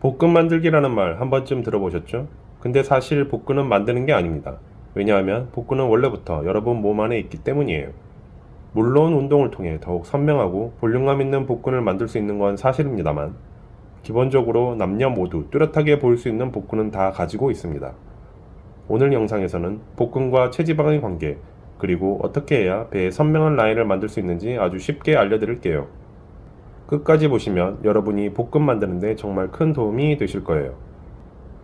볶음 만들기라는 말 한 번쯤 들어보셨죠? 근데 사실 볶음은 만드는 게 아닙니다. 왜냐하면 볶음은 원래부터 여러분 몸 안에 있기 때문이에요. 물론 운동을 통해 더욱 선명하고 볼륨감 있는 복근을 만들 수 있는 건 사실입니다만 기본적으로 남녀 모두 뚜렷하게 보일 수 있는 복근은 다 가지고 있습니다. 오늘 영상에서는 복근과 체지방의 관계 그리고 어떻게 해야 배에 선명한 라인을 만들 수 있는지 아주 쉽게 알려드릴게요. 끝까지 보시면 여러분이 볶음 만드는데 정말 큰 도움이 되실 거예요.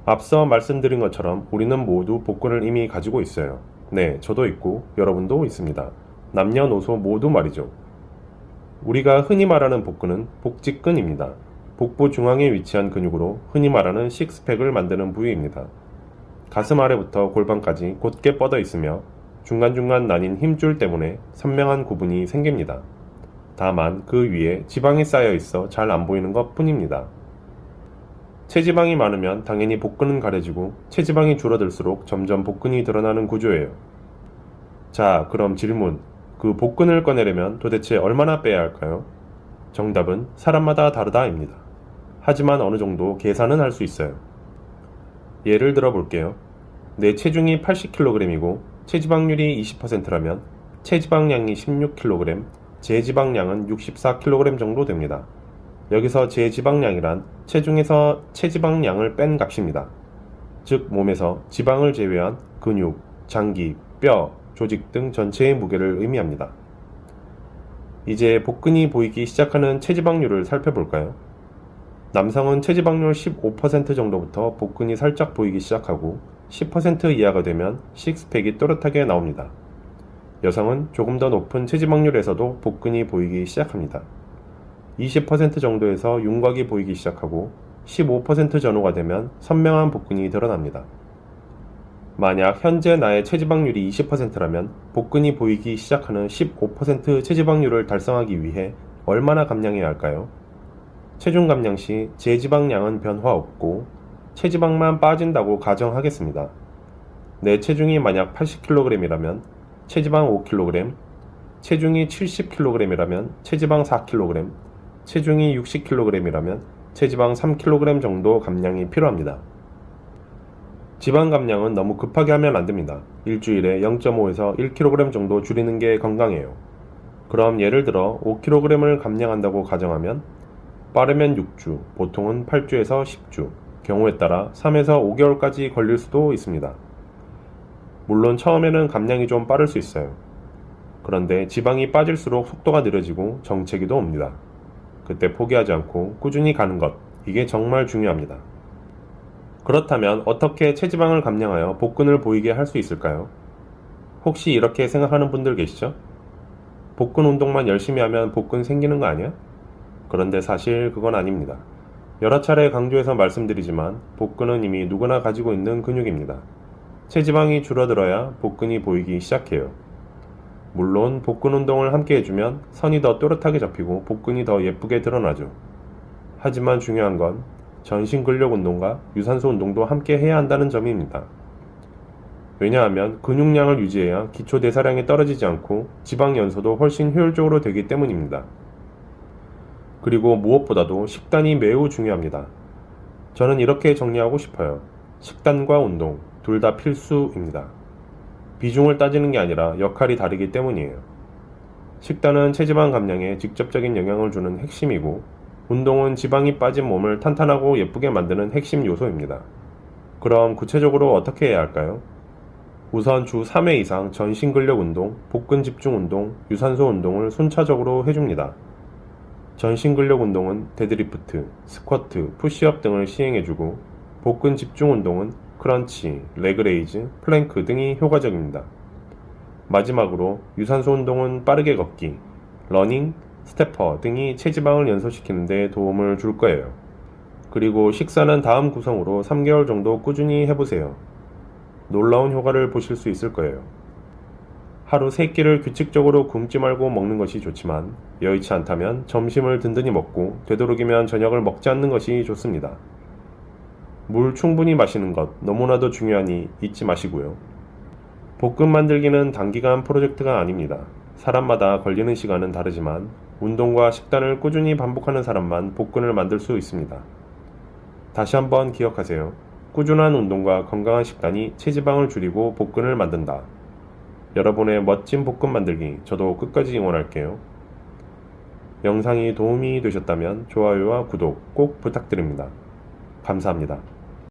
앞서 말씀드린 것처럼 우리는 모두 복근을 이미 가지고 있어요. 네, 저도 있고 여러분도 있습니다. 남녀노소 모두 말이죠. 우리가 흔히 말하는 복근은 복직근입니다. 복부 중앙에 위치한 근육으로 흔히 말하는 식스팩을 만드는 부위입니다. 가슴 아래부터 골반까지 곧게 뻗어 있으며 중간중간 나뉜 힘줄 때문에 선명한 구분이 생깁니다. 다만 그 위에 지방이 쌓여 있어 잘 안 보이는 것 뿐입니다. 체지방이 많으면 당연히 복근은 가려지고 체지방이 줄어들수록 점점 복근이 드러나는 구조예요. 자, 그럼 질문. 그 복근을 꺼내려면 도대체 얼마나 빼야 할까요? 정답은 사람마다 다르다입니다. 하지만 어느 정도 계산은 할 수 있어요. 예를 들어 볼게요. 내 체중이 80kg이고 체지방률이 20%라면 체지방량이 16kg, 제지방량은 64kg 정도 됩니다. 여기서 제지방량이란 체중에서 체지방량을 뺀 값입니다. 즉 몸에서 지방을 제외한 근육, 장기, 뼈, 조직 등 전체의 무게를 의미합니다. 이제 복근이 보이기 시작하는 체지방률을 살펴볼까요? 남성은 체지방률 15% 정도부터 복근이 살짝 보이기 시작하고 10% 이하가 되면 식스팩이 또렷하게 나옵니다. 여성은 조금 더 높은 체지방률에서도 복근이 보이기 시작합니다. 20% 정도에서 윤곽이 보이기 시작하고 15% 전후가 되면 선명한 복근이 드러납니다. 만약 현재 나의 체지방률이 20%라면 복근이 보이기 시작하는 15% 체지방률을 달성하기 위해 얼마나 감량해야 할까요? 체중 감량 시 제지방량은 변화 없고 체지방만 빠진다고 가정하겠습니다. 내 체중이 만약 80kg이라면 체지방 5kg, 체중이 70kg이라면 체지방 4kg, 체중이 60kg이라면 체지방 3kg 정도 감량이 필요합니다. 지방 감량은 너무 급하게 하면 안 됩니다. 일주일에 0.5에서 1kg 정도 줄이는 게 건강해요. 그럼 예를 들어 5kg을 감량한다고 가정하면 빠르면 6주, 보통은 8주에서 10주, 경우에 따라 3에서 5개월까지 걸릴 수도 있습니다. 물론 처음에는 감량이 좀 빠를 수 있어요. 그런데 지방이 빠질수록 속도가 느려지고 정체기도 옵니다. 그때 포기하지 않고 꾸준히 가는 것, 이게 정말 중요합니다. 그렇다면 어떻게 체지방을 감량하여 복근을 보이게 할 수 있을까요? 혹시 이렇게 생각하는 분들 계시죠? 복근 운동만 열심히 하면 복근 생기는 거 아니야? 그런데 사실 그건 아닙니다. 여러 차례 강조해서 말씀드리지만 복근은 이미 누구나 가지고 있는 근육입니다. 체지방이 줄어들어야 복근이 보이기 시작해요. 물론 복근 운동을 함께 해주면 선이 더 또렷하게 잡히고 복근이 더 예쁘게 드러나죠. 하지만 중요한 건 전신 근력 운동과 유산소 운동도 함께 해야 한다는 점입니다. 왜냐하면 근육량을 유지해야 기초 대사량이 떨어지지 않고 지방 연소도 훨씬 효율적으로 되기 때문입니다. 그리고 무엇보다도 식단이 매우 중요합니다. 저는 이렇게 정리하고 싶어요. 식단과 운동, 둘 다 필수입니다. 비중을 따지는 게 아니라 역할이 다르기 때문이에요. 식단은 체지방 감량에 직접적인 영향을 주는 핵심이고, 운동은 지방이 빠진 몸을 탄탄하고 예쁘게 만드는 핵심 요소입니다. 그럼 구체적으로 어떻게 해야 할까요? 우선 주 3회 이상 전신 근력 운동, 복근 집중 운동, 유산소 운동을 순차적으로 해줍니다. 전신 근력 운동은 데드리프트, 스쿼트, 푸시업 등을 시행해주고 복근 집중 운동은 크런치, 레그레이즈, 플랭크 등이 효과적입니다. 마지막으로 유산소 운동은 빠르게 걷기, 러닝, 스태퍼 등이 체지방을 연소시키는 데 도움을 줄 거예요. 그리고 식사는 다음 구성으로 3개월 정도 꾸준히 해보세요. 놀라운 효과를 보실 수 있을 거예요. 하루 3끼를 규칙적으로 굶지 말고 먹는 것이 좋지만 여의치 않다면 점심을 든든히 먹고 되도록이면 저녁을 먹지 않는 것이 좋습니다. 물 충분히 마시는 것 너무나도 중요하니 잊지 마시고요. 볶음 만들기는 단기간 프로젝트가 아닙니다. 사람마다 걸리는 시간은 다르지만 운동과 식단을 꾸준히 반복하는 사람만 복근을 만들 수 있습니다. 다시 한번 기억하세요. 꾸준한 운동과 건강한 식단이 체지방을 줄이고 복근을 만든다. 여러분의 멋진 복근 만들기 저도 끝까지 응원할게요. 영상이 도움이 되셨다면 좋아요와 구독 꼭 부탁드립니다. 감사합니다.